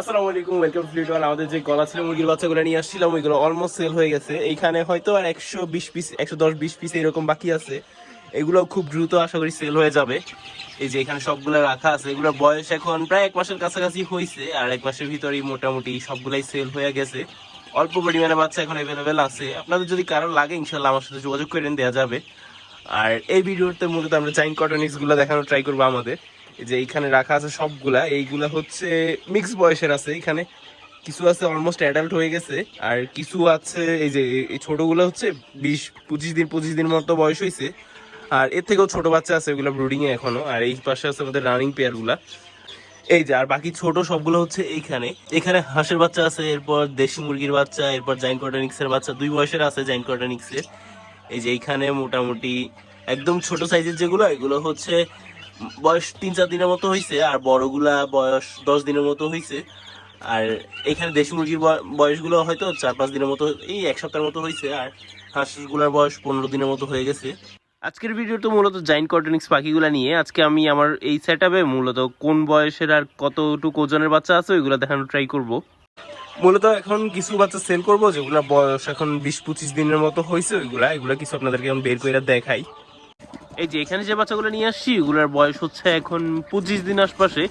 আসসালামু আলাইকুম আমাদের যে গলা ছিল, মুরগির নিয়ে আসছিলাম সেল হয়ে গেছে। হয়তো আর একশো বিশ পিস একশো দশ বিশ পিস এরকম বাকি আছে। এগুলো খুব দ্রুত আশা করি সেল হয়ে যাবে। এই যে এখানে রাখা আছে বয়স এখন প্রায় এক মাসের কাছাকাছি হয়েছে আর এক মাসের ভিতরেই মোটামুটি সবগুলাই সেল হয়ে গেছে। অল্প পরিমাণে বাচ্চা এখন অ্যাভেলেবেল আছে। আপনাদের যদি কারও লাগে ইনশাল্লাহ আমার সাথে যোগাযোগ করে দেওয়া যাবে। আর এই ভিডিওতে মূলত আমরা চাইন কটনিক্সগুলো দেখানোর ট্রাই করব আমাদের। যে এইখানে রাখা আছে সবগুলা, এইগুলা হচ্ছে মিক্স বয়সের আছে। এখানে কিছু আছে অলমোস্ট অ্যাডাল্ট হয়ে গেছে, আর কিছু আছে এই যে, এই ছোটগুলো হচ্ছে বিশ, পঁচিশ দিন পঁচিশ দিন মতো বয়স হয়েছে আর এর থেকেও ছোট বাচ্চা আছে ওগুলো ব্রুডিংয়ে এ এখনও, আর এই পাশে আছে আমাদের রানিং পেয়ারগুলা। এই যে, আর বাকি ছোট সবগুলো হচ্ছে এইখানে। এখানে হাঁসের বাচ্চা আছে, এরপর দেশি মুরগির বাচ্চা, এরপর জাইন্ট কর্ডানিক্স বাচ্চা, দুই বয়সের আছে জাইন্ট কর্ডানিক্স এই যে এইখানে মোটামুটি একদম ছোট সাইজের যেগুলো, এগুলো হচ্ছে বয়স তিন চার দিনের মতো হয়েছে আর বড়গুলা বয়স দশ দিনের মতো হয়েছে আর এখানে দেশি মুরগির বয়- বয়সগুলো হয়তো চার পাঁচ দিনের মতো, এই এক সপ্তাহের মতো হয়েছে আর হাঁসগুলার বয়স পনেরো দিনের মতো হয়ে গেছে। আজকের ভিডিও তো মূলত জাইন্ট কর্টনিক্স পাখিগুলো নিয়ে, আজকে আমি আমার এই সেট মূলত কোন বয়সের আর কতটুকু ওজনের বাচ্চা আছে ওইগুলো দেখানোর ট্রাই করব। মূলত এখন কিছু বাচ্চা সেল করব, যেগুলো বয়স এখন বিশ পঁচিশ দিনের মতো হয়েছে ওইগুলা, এগুলা কিছু আপনাদেরকে এখন বের করে দেখাই। এই যে এখানে যে বাচ্চাগুলো নিয়ে আসছি এগুলোর বয়স হচ্ছে এখন পঁচিশ দিন আশপাশে।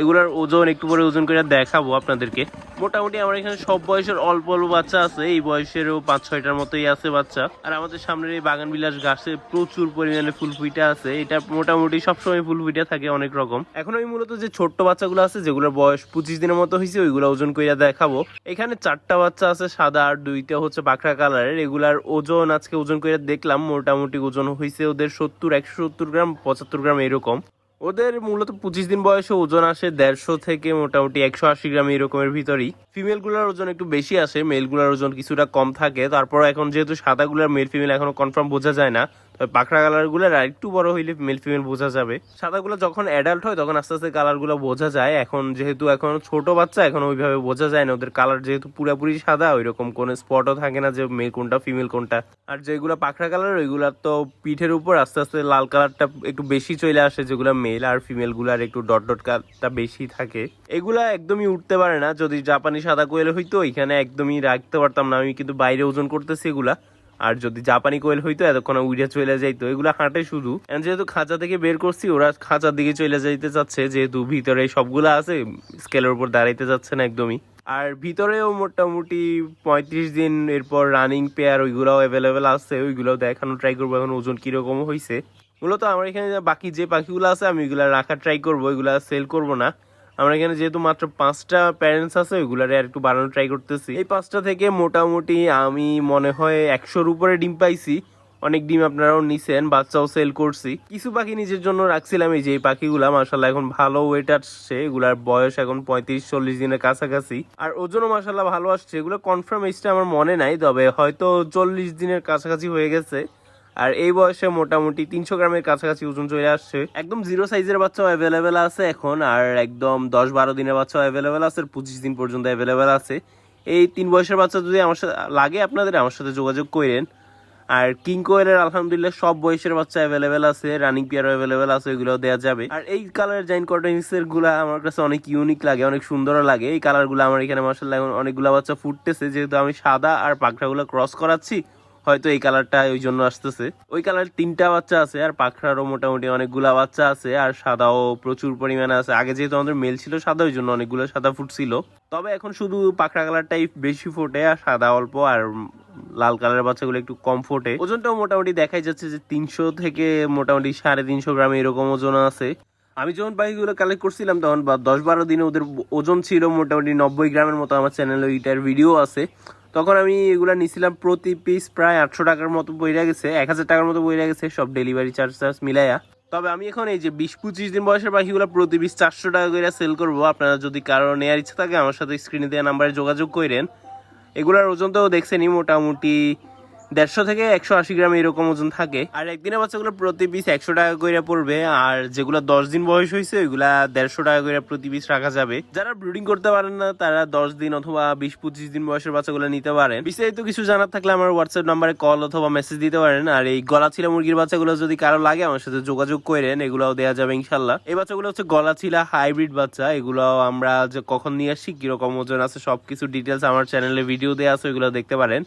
এগুলার ওজন, একটু পরে ওজন করে দেখাবো আপনাদেরকে। মোটামুটি আমার এখানে সব বয়সের অল্প অল্প বাচ্চা আছে, এই বয়সেরও পাঁচ ছয়টার মতোই আছে বাচ্চা। আর আমাদের সামনের এই বাগান বিলাস গাছে প্রচুর পরিমাণে ফুল ফুইটা আছে, এটা মোটামুটি সবসময় ফুল ফুইটা থাকে অনেক রকম। এখন আমি মূলত যে ছোট্ট বাচ্চাগুলো আছে, যেগুলোর বয়স পঁচিশ দিনের মতো হয়েছে, ওইগুলো ওজন করে দেখাবো। এখানে চারটা বাচ্চা আছে, সাদা আর দুইটা হচ্ছে পাখরা কালারের। এগুলার ওজন, আজকে ওজন করে দেখলাম, মোটামুটি ওজন হয়েছে ওদের সত্তর, একশো সত্তর গ্রাম, পঁচাত্তর গ্রাম এরকম। ওদের মূলত পঁচিশ দিন বয়সে ওজন আসে দেড়শো থেকে মোটামুটি একশো আশি গ্রাম এরকমের ভিতরই। ফিমেলগুলার ওজন একটু বেশি আসে মেলগুলার ওজন কিছুটা কম থাকে। তারপর এখন যেহেতু সাদা গুলার মেল ফিমেল এখনও কনফার্ম বোঝা যায় না তবে পাখরা কালারগুলার আর একটু বড় হইলে মেল ফিমেল বোঝা যাবে। সাদা গুলো যখন অ্যাডাল্ট হয়, তখন আস্তে আস্তে কালারগুলো বোঝা যায়। এখন যেহেতু এখন ছোট বাচ্চা, এখন ওইভাবে বোঝা যায় না। ওদের কালার যেহেতু পুরাপুরি সাদা, ওইরকম কোনো স্পটও থাকে না যে মেল কোনটা ফিমেল কোনটা। আর যেগুলো পাখরা কালার ওইগুলা তো পিঠের উপর আস্তে আস্তে লাল কালারটা একটু বেশি চলে আসে, যেগুলো মেল আর ফিমেলগুলার একটু ডট ডট কালারটা বেশি থাকে। এগুলা একদমই উঠতে পারে না। যদি জাপানি সাদা কোয়েল হইতো এখানে একদমই রাখতে পারতাম না। আমি কিন্তু বাইরে ওজন করতেছি এগুলা। আর যদি জাপানি কোয়েল হইতো, এতক্ষণ উড়ে চলে যাইতো। এগুলো হাঁটে শুধু। যেহেতু খাঁচা থেকে বের করছি, ওরা খাঁচার দিকে চলে যাইতে চাচ্ছে, যেহেতু ভিতরে সবগুলো আছে, স্কেলের উপর দাঁড়াইতে যাচ্ছে না একদমই। আর ভিতরেও মোটামুটি পঁয়ত্রিশ দিন এরপর রানিং পেয়ার ওইগুলোও অ্যাভেলেবেল আছে, ওইগুলোও দেখানো ট্রাই করব। এখন ওজন কীরকম হয়েছে মূলত আমার এখানে বাকি যে পাখিগুলো আছে, আমি ওইগুলা রাখার ট্রাই করব, ওইগুলা সেল করব না। আমরা এখানে যেহেতু মাত্র পাঁচটা প্যারেন্টস আছে, ওইগুলারে আর একটু বাড়ানোর ট্রাই করতেছি। এই পাঁচটা থেকে মোটামুটি আমি মনে হয় একশোর উপরে ডিম পাইছি। অনেক ডিম আপনারাও নিছেন, বাচ্চাও সেল করছি। কিছু পাখি নিজের জন্য রাখছিলাম, এই যে পাখিগুলা মাসাল্লাহ এখন ভালো ওয়েট আসছে। এগুলার বয়স এখন পঁয়ত্রিশ, চল্লিশ দিনের কাছাকাছি। আর ওজনও মাসাল্লাহ ভালো আসছে, এগুলো কনফার্ম এজটা আমার মনে নাই, তবে হয়তো চল্লিশ দিনের কাছাকাছি হয়ে গেছে। আর এই বয়সে মোটামুটি তিনশো গ্রামের কাছাকাছি ওজন চলে আসছে। একদম জিরো সাইজের বাচ্চাও অ্যাভেলেবেল আছে এখন, আর একদম দশ বারো দিনের বাচ্চাও অ্যাভেলেবেল আছে পঁচিশ দিন পর্যন্ত অ্যাভেলেবেল আছে। এই তিন বয়সের বাচ্চা যদি আমার সাথে লাগে, আপনাদের আমার সাথে যোগাযোগ করেন। আর কিং কোয়েলের আলহামদুলিল্লাহ সব বয়সের বাচ্চা অ্যাভেলেবেল আছে, রানিং পিয়ার অ্যাভেলেবেল আছে ওইগুলো দেওয়া যাবে। আর এই কালার জাইন কটনিক্সেরগুলা আমার কাছে অনেক ইউনিক লাগে, অনেক সুন্দরও লাগে। এই কালারগুলো আমার এখানে এখন অনেকগুলো বাচ্চা ফুটতেছে, যেহেতু আমি সাদা আর পাখরাগুলো ক্রস করাচ্ছি। হয়তো এই কালারটা ওই জন্য আসতেছে। ওই কালার তিনটা বাচ্চা আছে, আর পাখরারও মোটামুটি অনেকগুলা বাচ্চা আছে, আর সাদাও প্রচুর পরিমাণে আছে। আগে যেহেতু আমাদের মেল ছিল, সাদা ওই জন্য অনেকগুলো সাদা ফুটছিল তবে এখন শুধু পাখরা কালারটাই বেশি ফোটে, আর সাদা অল্প, আর লাল কালারের বাচ্চাগুলো একটু কম ফোটে। ওজনটাও মোটামুটি দেখাই যাচ্ছে যে তিনশো থেকে মোটামুটি সাড়ে তিনশো গ্রাম এরকম ওজন আছে। আমি যখন পাখিগুলো কালেক্ট করছিলাম তখন দশ বারো দিনে ওদের ওজন ছিল মোটামুটি নব্বই গ্রামের মতো। আমার চ্যানেলে ওইটার ভিডিও আছে। তখন আমি এগুলো নিছিলাম প্রতি পিস প্রায় আটশো টাকার মতো বইরা গেছে, এক হাজার টাকার মতো বইরা গেছে, সব ডেলিভারি চার্জ চার্জ মিলাইয়া। তবে আমি এখন এই যে বিশ পঁচিশ দিন বয়সের পাখিগুলো প্রতি পিস চারশো টাকা করে সেল করব। আপনারা যদি কারও নেওয়ার ইচ্ছা থাকে, আমার সাথে স্ক্রিনে দেওয়া নাম্বারে যোগাযোগ করেন এগুলোর ওজন তো দেখছেনি মোটামুটি দেড়শো থেকে একশো আশি গ্রাম এরকম ওজন থাকে। আর একদিনের বাচ্চাগুলো প্রতি পিস একশো টাকা করে পড়বে। আর যেগুলো দশ দিন বয়স হয়েছে, ওইগুলা দেড়শো টাকা করে প্রতি পিস রাখা যাবে। যারা ব্রুডিং করতে পারেন না, তারা দশ দিন অথবা বিশ, পঁচিশ দিন বয়সের বাচ্চাগুলো নিতে পারেন। বিস্তারিত কিছু জানার থাকলে আমার হোয়াটসঅ্যাপ নাম্বারে কল অথবা মেসেজ দিতে পারেন। আর এই গলা ছিলা মুরগির বাচ্চাগুলো যদি কারও লাগে, আমার সাথে যোগাযোগ করেন, এগুলাও দেওয়া যাবে ইনশাল্লাহ এই বাচ্চাগুলো হচ্ছে গলা ছিলা হাইব্রিড বাচ্চা। এগুলো আমরা যে কখন নিয়ে আসছি কীরকম ওজন আছে, সবকিছু ডিটেলস আমার চ্যানেলে ভিডিও দেওয়া আছে, ওইগুলো দেখতে পারেন।